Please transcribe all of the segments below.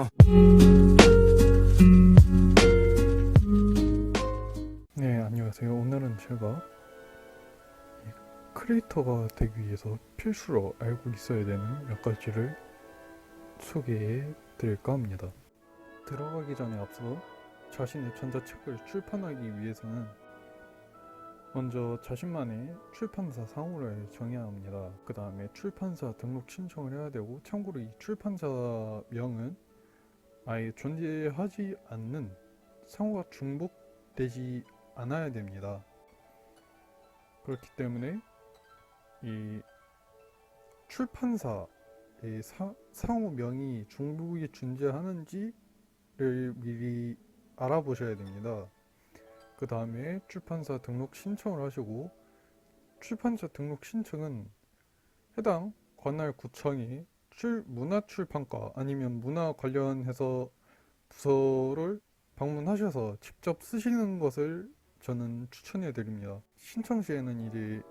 어. 네, 안녕하세요. 오늘은 제가 이 크리에이터가 되기 위해서 필수로 알고 있어야 되는 몇 가지를 소개해 드릴까 합니다. 들어가기 전에 앞서 자신의 전자책을 출판하기 위해서는 먼저 자신만의 출판사 상호를 정해야 합니다. 그 다음에 출판사 등록 신청을 해야 되고, 참고로 이 출판사 명은 아예 존재하지 않는 상호가 중복되지 않아야 됩니다. 그렇기 때문에 이 출판사의 사, 상호명이 중복이 존재하는지를 미리 알아보셔야 됩니다. 그 다음에 출판사 등록 신청을 하시고 출판사 등록 신청은 해당 관할 구청이 출, 문화 출판과 아니면 문화 관련해서 부서를 방문하셔서 직접 쓰시는 것을 저는 추천해 드립니다. 신청 시에는 이제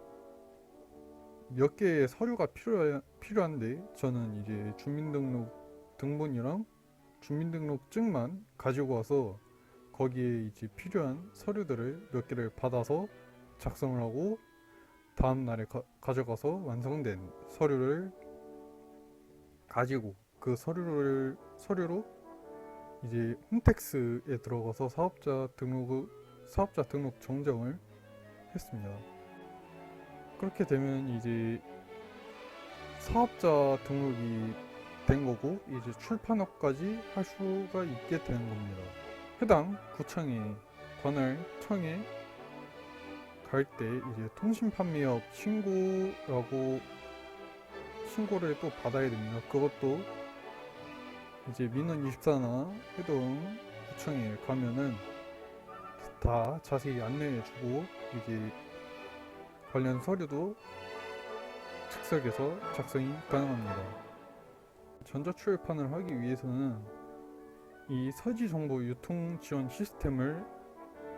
몇 개의 서류가 필요, 필요한데 저는 이제 주민등록 등본이랑 주민등록증만 가지고 와서 거기에 이제 필요한 서류들을 몇 개를 받아서 작성을 하고 다음 날에 가, 가져가서 완성된 서류를 가지고 그 서류를 서류로 이제 홈택스에 들어가서 사업자 등록 사업자 등록 정정을 했습니다. 그렇게 되면 이제 사업자 등록이 된 거고 이제 출판업까지 할 수가 있게 되는 겁니다. 해당 구청에 관할 청에 갈 때 이제 통신 판매업 신고라고 신고를 또 받아야 됩니다. 그것도 이제 민원 24나 해동 구청에 가면은 다 자세히 안내해주고 이제 관련 서류도 즉석에서 작성이 가능합니다. 전자출판을 하기 위해서는 이 서지 정보 유통 지원 시스템을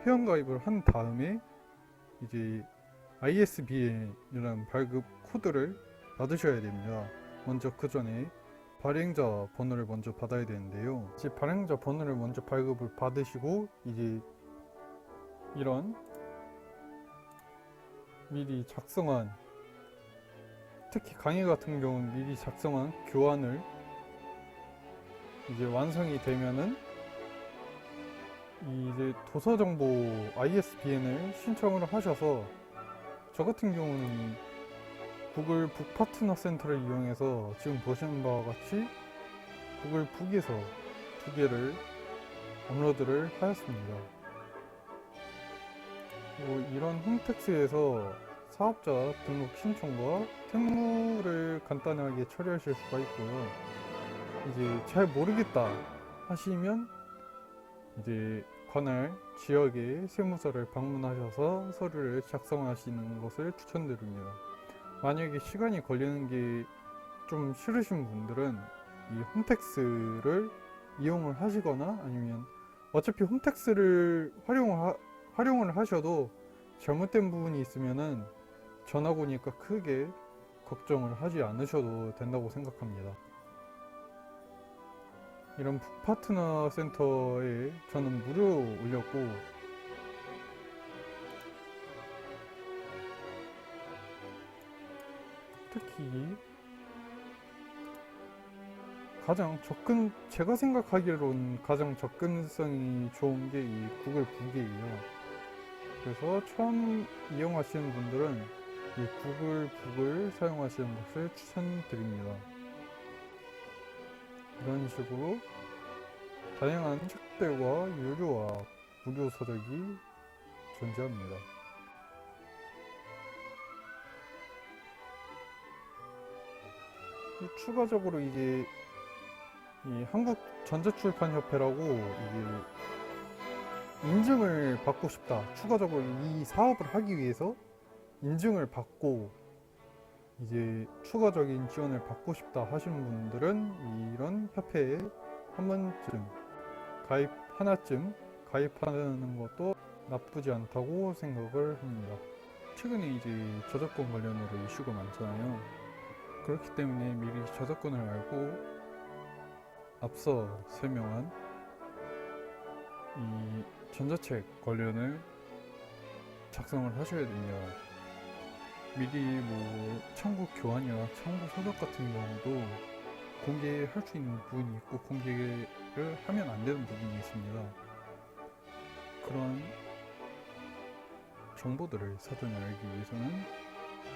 회원가입을 한 다음에 이제 ISBN이라는 발급 코드를 받으셔야 됩니다. 먼저 그 전에 발행자 번호를 먼저 받아야 되는데요. 이제 발행자 번호를 먼저 발급을 받으시고 이제 이런 미리 작성한 특히 강의 같은 경우는 미리 작성한 교환을 이제 완성이 되면은 이 이제 도서 정보 ISBN을 신청을 하셔서 저 같은 경우는 구글 북 파트너 센터를 이용해서 지금 보시는 바와 같이 구글 북에서 두 개를 업로드를 하였습니다. 그리고 이런 홈택스에서 사업자 등록 신청과 특무를 간단하게 처리하실 수가 있고요. 이제 잘 모르겠다 하시면 이제 관할 지역의 세무서를 방문하셔서 서류를 작성하시는 것을 추천드립니다. 만약에 시간이 걸리는 게 좀 싫으신 분들은 이 홈택스를 이용을 하시거나 아니면 어차피 홈택스를 활용하, 활용을 하셔도 잘못된 부분이 있으면은 전학 오니까 크게 걱정을 하지 않으셔도 된다고 생각합니다. 이런 북파트너 센터에 저는 무료 올렸고 특히 가장 접근 제가 생각하기로는 가장 접근성이 좋은 게 이 구글 북이에요. 그래서 처음 이용하시는 분들은 이 구글 북을 사용하시는 것을 추천드립니다. 이런 식으로 다양한 책들과 유료와 무료 서적이 존재합니다. 추가적으로 이게 이 한국 전자출판협회라고 이게 인증을 받고 싶다. 추가적으로 이 사업을 하기 위해서 인증을 받고 이제 추가적인 지원을 받고 싶다 하시는 분들은 이런 협회에 한 번쯤 가입 하나쯤 가입하는 것도 나쁘지 않다고 생각을 합니다. 최근에 이제 저작권 관련으로 이슈가 많잖아요. 그렇기 때문에 미리 저작권을 알고 앞서 설명한 이 전자책 관련을 작성을 하셔야 됩니다. 미리 뭐 참고 교환이나 참고 서적 같은 경우도 공개할 수 있는 부분이 있고 공개를 하면 안 되는 부분이 있습니다. 그런 정보들을 사전에 알기 위해서는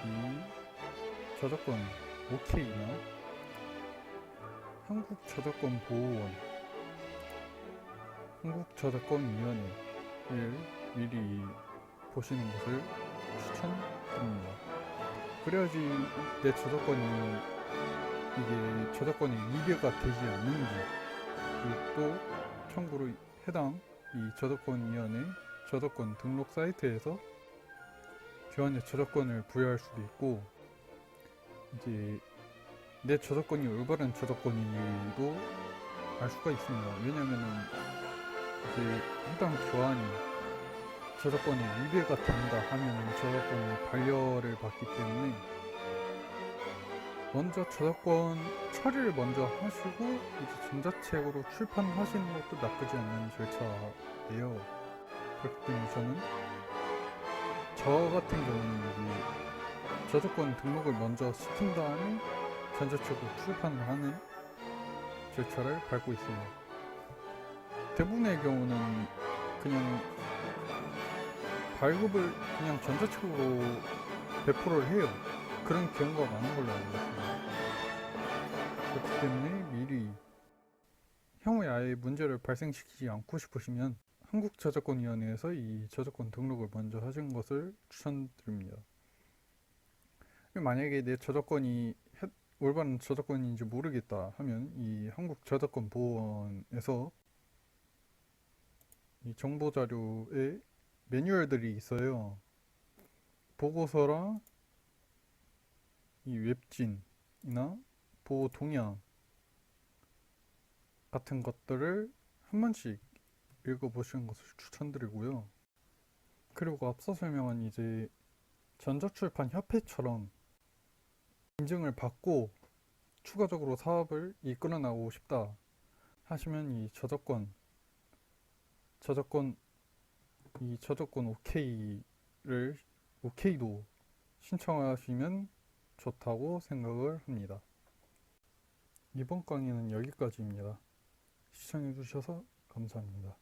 이 저작권 OK나 한국저작권보호원, 한국저작권위원회를 미리 보시는 것을 추천드립니다. 그래야지 내 저작권이 이게 저작권이 위배가 되지 않는지. 그리고 또 참고로 해당 이 저작권위원회 저작권 등록 사이트에서 교환의 저작권을 부여할 수도 있고 이제 내 저작권이 올바른 저작권인지도 알 수가 있습니다. 왜냐면은 이제 해당 교환이 저작권이 위배가 된다 하면 저작권이 반려를 받기 때문에 먼저 저작권 처리를 먼저 하시고 이제 전자책으로 출판하시는 것도 나쁘지 않는 절차예요. 그렇기 때문에 저는 저 같은 경우는 이제 저작권 등록을 먼저 시킨 다음에 전자책으로 출판을 하는 절차를 밟고 있어요. 대부분의 경우는 그냥 발급을 그냥 전자책으로 배포를 해요. 그런 경우가 많은 걸로 알고 있습니다. 그렇기 때문에 미리 향후에 아예 문제를 발생시키지 않고 싶으시면 한국저작권위원회에서 이 저작권 등록을 먼저 하신 것을 추천드립니다. 만약에 내 저작권이 해- 올바른 저작권인지 모르겠다 하면 이 한국 저작권 보호원에서 이 정보 자료에 매뉴얼들이 있어요. 보고서랑 이 웹진이나 보호 동향 같은 것들을 한 번씩 읽어보시는 것을 추천드리고요. 그리고 앞서 설명한 이제 전자출판 협회처럼 인증을 받고 추가적으로 사업을 이끌어 나가고 싶다 하시면 이 저작권 저작권 이 저작권 OK를 OK도 신청하시면 좋다고 생각을 합니다. 이번 강의는 여기까지입니다. 시청해주셔서 감사합니다.